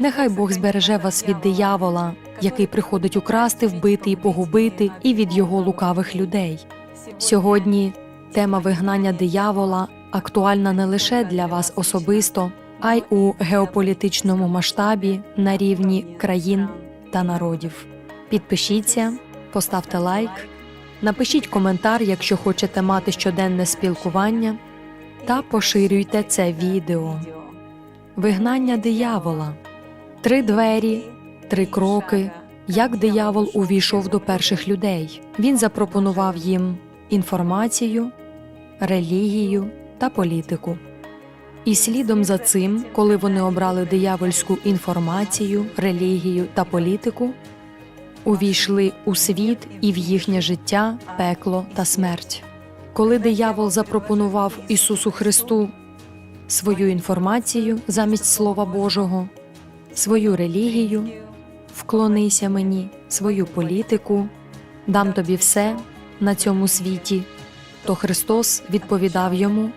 Нехай Бог збереже вас від диявола, який приходить украсти, вбити і погубити, і від його лукавих людей. Сьогодні тема вигнання диявола актуальна не лише для вас особисто, а й у геополітичному масштабі на рівні країн та народів. Підпишіться, поставте лайк, напишіть коментар, якщо хочете мати щоденне спілкування, та поширюйте це відео. Вигнання диявола. Три двері, три кроки. Як диявол увійшов до перших людей. Він запропонував їм інформацію, релігію та політику. І слідом за цим, коли вони обрали диявольську інформацію, релігію та політику, увійшли у світ і в їхнє життя, пекло та смерть. Коли диявол запропонував Ісусу Христу свою інформацію замість Слова Божого, свою релігію, вклонися мені, свою політику, дам тобі все на цьому світі, то Христос відповідав йому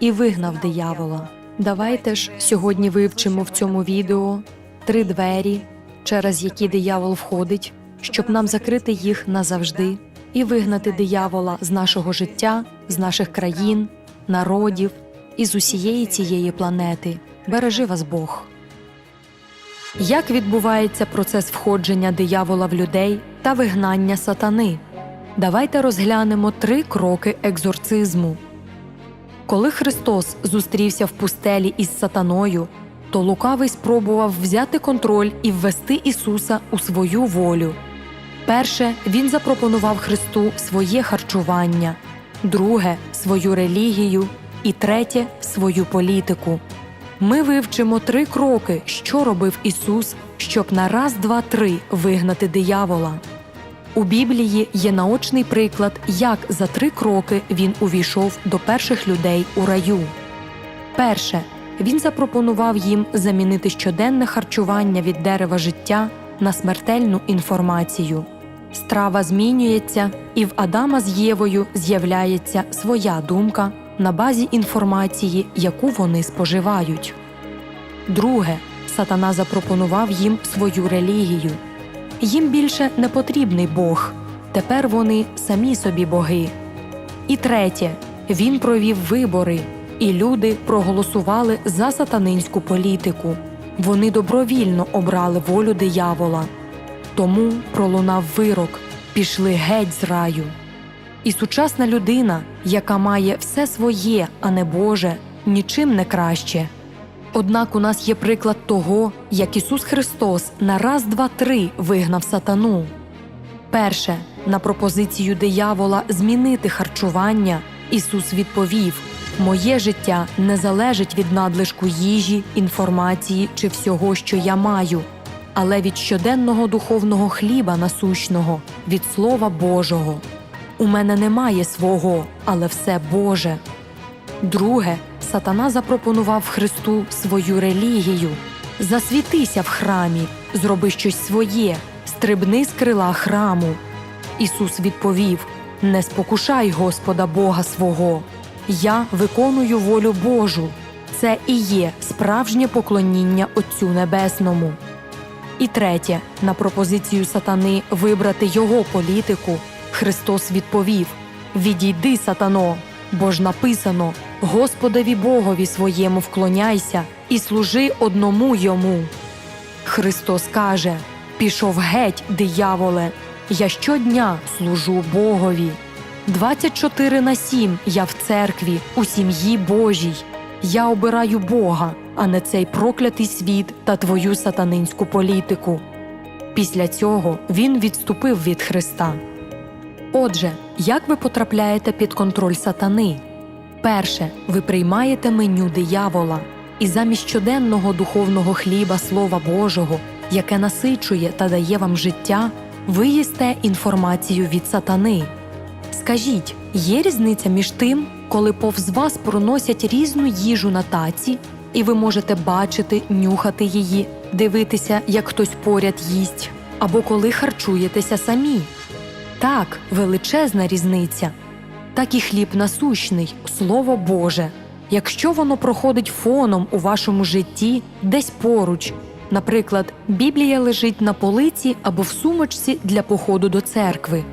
і вигнав диявола. Давайте ж сьогодні вивчимо в цьому відео три двері, через які диявол входить, щоб нам закрити їх назавжди і вигнати диявола з нашого життя, з наших країн, народів і з усієї цієї планети. Бережи вас Бог. Як відбувається процес входження диявола в людей та вигнання сатани? Давайте розглянемо три кроки екзорцизму. Коли Христос зустрівся в пустелі із сатаною, то лукавий спробував взяти контроль і ввести Ісуса у свою волю. Перше, він запропонував Христу своє харчування, друге свою релігію, і третє свою політику. Ми вивчимо три кроки, що робив Ісус, щоб на раз, два, три вигнати диявола. У Біблії є наочний приклад, як за три кроки він увійшов до перших людей у раю. Перше, він запропонував їм замінити щоденне харчування від дерева життя на смертельну інформацію. Страва змінюється, і в Адама з Євою з'являється своя думка на базі інформації, яку вони споживають. Друге, сатана запропонував їм свою релігію. Їм більше не потрібний Бог. Тепер вони самі собі боги. І третє, він провів вибори, і люди проголосували за сатанинську політику. Вони добровільно обрали волю диявола. Тому пролунав вирок пішли геть з раю. І сучасна людина, яка має все своє, а не Боже, нічим не краще. Однак у нас є приклад того, як Ісус Христос на раз, два, три вигнав сатану. Перше, на пропозицію диявола змінити харчування, Ісус відповів: Моє життя не залежить від надлишку їжі, інформації чи всього, що я маю, але від щоденного духовного хліба насущного, від Слова Божого. У мене немає свого, але все Боже. Друге, сатана запропонував Христу свою релігію. Засвітися в храмі, зроби щось своє, стрибни з крила храму. Ісус відповів: Не спокушай Господа Бога свого. Я виконую волю Божу. Це і є справжнє поклоніння Отцю Небесному. І третє, на пропозицію сатани вибрати його політику, Христос відповів: Відійди, сатано, бо ж написано: Господові Богові своєму вклоняйся і служи одному йому. Христос каже: Пішов геть, дияволе, я щодня служу Богові. 24 на 7 я в церкві, у сім'ї Божій. Я обираю Бога, а не цей проклятий світ та твою сатанинську політику. Після цього він відступив від Христа. Отже, як ви потрапляєте під контроль сатани? Перше, ви приймаєте меню диявола, і замість щоденного духовного хліба Слова Божого, яке насичує та дає вам життя, ви їсте інформацію від сатани. Скажіть, є різниця між тим, коли повз вас проносять різну їжу на таці, і ви можете бачити, нюхати її, дивитися, як хтось поряд їсть, або коли харчуєтеся самі? Так, величезна різниця. Так і хліб насущний, Слово Боже. Якщо воно проходить фоном у вашому житті десь поруч, Наприклад, Біблія лежить на полиці або в сумочці для походу до церкви.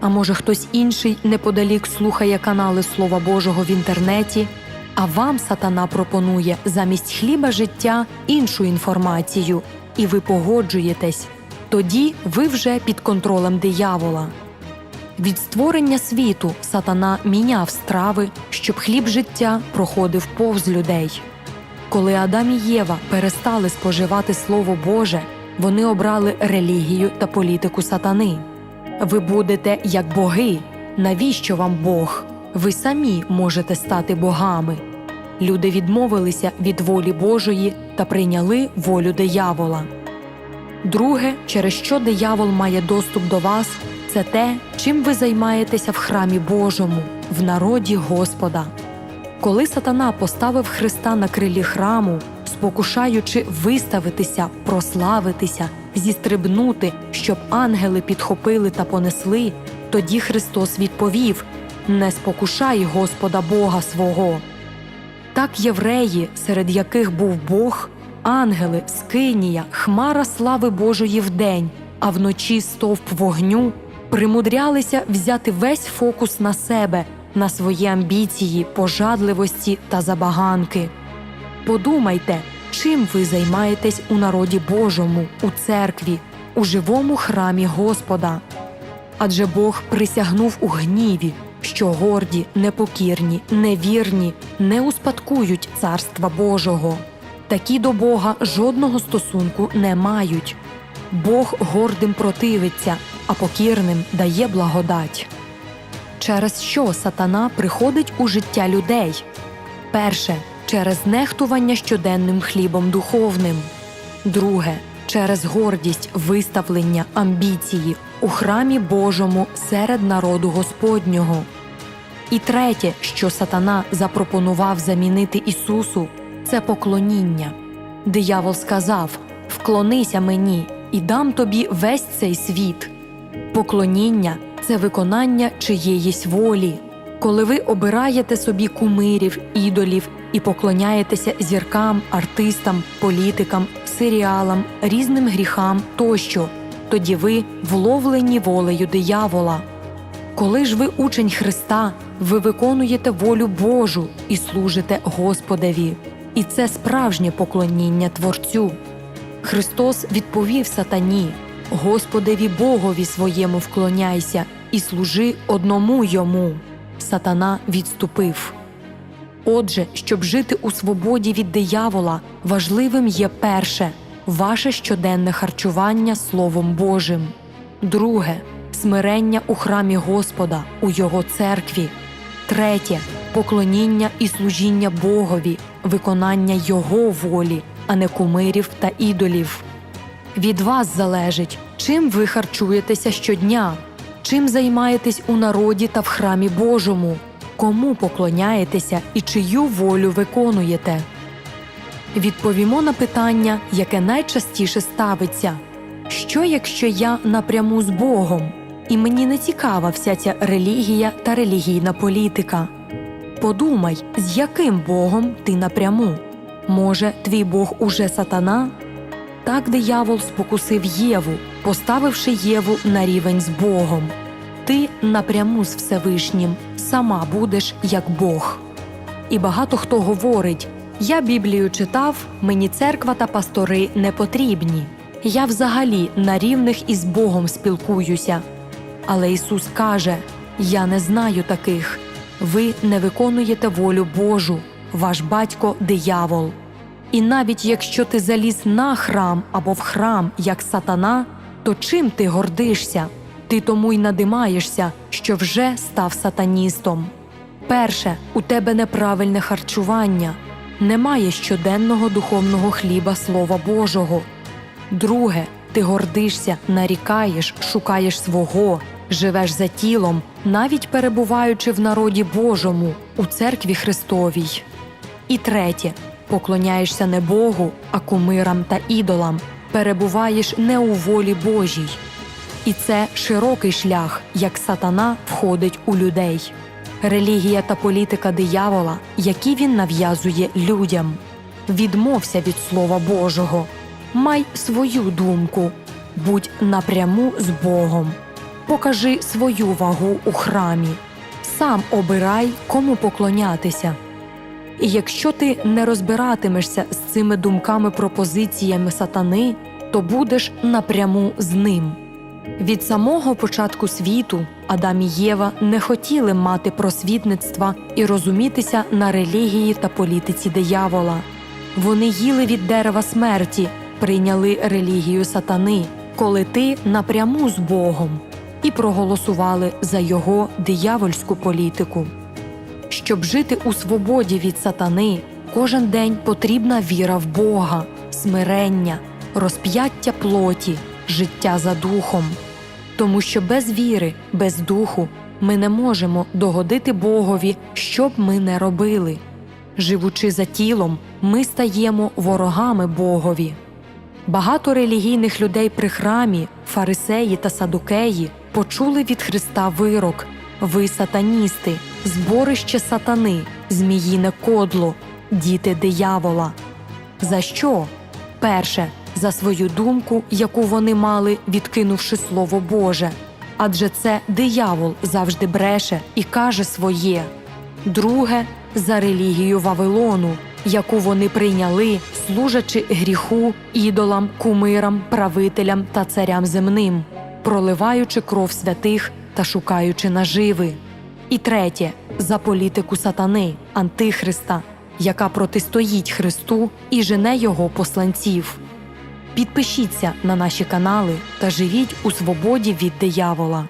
А може, хтось інший неподалік слухає канали Слова Божого в інтернеті, а вам сатана пропонує замість хліба життя іншу інформацію, і ви погоджуєтесь. Тоді ви вже під контролем диявола. Від створення світу сатана міняв страви, щоб хліб життя проходив повз людей. Коли Адам і Єва перестали споживати Слово Боже, вони обрали релігію та політику сатани. Ви будете як боги. Навіщо вам Бог? Ви самі можете стати богами. Люди відмовилися від волі Божої та прийняли волю диявола. Друге, через що диявол має доступ до вас, це те, чим ви займаєтеся в храмі Божому, в народі Господа. Коли сатана поставив Христа на крилі храму, спокушаючи виставитися, прославитися, зістрибнути, щоб ангели підхопили та понесли, тоді Христос відповів: Не спокушай Господа Бога свого. Так євреї, серед яких був Бог, ангели, скинія, хмара слави Божої вдень, а вночі стовп вогню, примудрялися взяти весь фокус на себе, на свої амбіції, пожадливості та забаганки. Подумайте, чим ви займаєтесь у народі Божому, у церкві, у живому храмі Господа. Адже Бог присягнув у гніві, що горді, непокірні, невірні не успадкують царства Божого. Такі до Бога жодного стосунку не мають. Бог гордим противиться, а покірним дає благодать. Через що сатана приходить у життя людей? Перше через нехтування щоденним хлібом духовним. Друге через гордість виставлення амбіції у храмі Божому серед народу Господнього. І третє, що сатана запропонував замінити Ісусу, це поклоніння. Диявол сказав: Вклонися мені і дам тобі весь цей світ. Поклоніння це виконання чиєїсь волі. Коли ви обираєте собі кумирів, ідолів і поклоняєтеся зіркам, артистам, політикам, серіалам, різним гріхам тощо, тоді ви вловлені волею диявола. Коли ж ви учень Христа, ви виконуєте волю Божу і служите Господеві, і це справжнє поклоніння Творцю. Христос відповів сатані: Господеві Богові своєму вклоняйся і служи одному йому. Сатана відступив. Отже, щоб жити у свободі від диявола, важливим є перше ваше щоденне харчування Словом Божим, друге смирення у храмі Господа, у Його церкві, третє поклоніння і служіння Богові, виконання Його волі, а не кумирів та ідолів. Від вас залежить, чим ви харчуєтеся щодня, чим займаєтесь у народі та в храмі Божому, кому поклоняєтеся і чию волю виконуєте. Відповімо на питання, яке найчастіше ставиться: що якщо я напряму з Богом, і мені не цікава вся ця релігія та релігійна політика? Подумай, з яким Богом ти напряму? Може, твій Бог уже сатана? Так диявол спокусив Єву, поставивши Єву на рівень з Богом. Ти напряму з Всевишнім сама будеш як Бог. І багато хто говорить: я Біблію читав, мені церква та пастори не потрібні. Я взагалі на рівних із Богом спілкуюся. Але Ісус каже: Я не знаю таких. Ви не виконуєте волю Божу, ваш батько диявол. І навіть якщо ти заліз на храм або в храм як сатана, то чим ти гордишся? Ти тому й надимаєшся, що вже став сатаністом. Перше, у тебе неправильне харчування, немає щоденного духовного хліба Слова Божого. Друге, ти гордишся, нарікаєш, шукаєш свого, живеш за тілом, навіть перебуваючи в народі Божому, у церкві Христовій. І третє, поклоняєшся не Богу, а кумирам та ідолам, перебуваєш не у волі Божій. І це широкий шлях, як сатана входить у людей. Релігія та політика диявола, які він нав'язує людям. Відмовся від Слова Божого. май свою думку, будь напряму з Богом, покажи свою вагу у храмі, сам обирай, кому поклонятися. І якщо ти не розбиратимешся з цими думками пропозиціями сатани, то будеш напряму з ним. Від самого початку світу Адам і Єва не хотіли мати просвітництва і розумітися на релігії та політиці диявола. Вони їли від дерева смерті, прийняли релігію сатани, коли ти напряму з Богом, і проголосували за його диявольську політику. Щоб жити у свободі від сатани, кожен день потрібна віра в Бога, смирення, розп'яття плоті, життя за духом. Тому що без віри, без духу ми не можемо догодити Богові, що б ми не робили. Живучи за тілом, ми стаємо ворогами Богові. Багато релігійних людей при храмі, фарисеї та садукеї почули від Христа вирок Ви сатаністи, зборище сатани, зміїне кодло, діти диявола. За що? Перше, за свою думку, яку вони мали, відкинувши Слово Боже. Адже це диявол завжди бреше і каже своє. Друге, за релігію Вавилону, яку вони прийняли, служачи гріху, ідолам, кумирам, правителям та царям земним, проливаючи кров святих та шукаючи наживи. І третє за політику сатани, антихриста, яка протистоїть Христу і жене його посланців. Підпишіться на наші канали та живіть у свободі від диявола.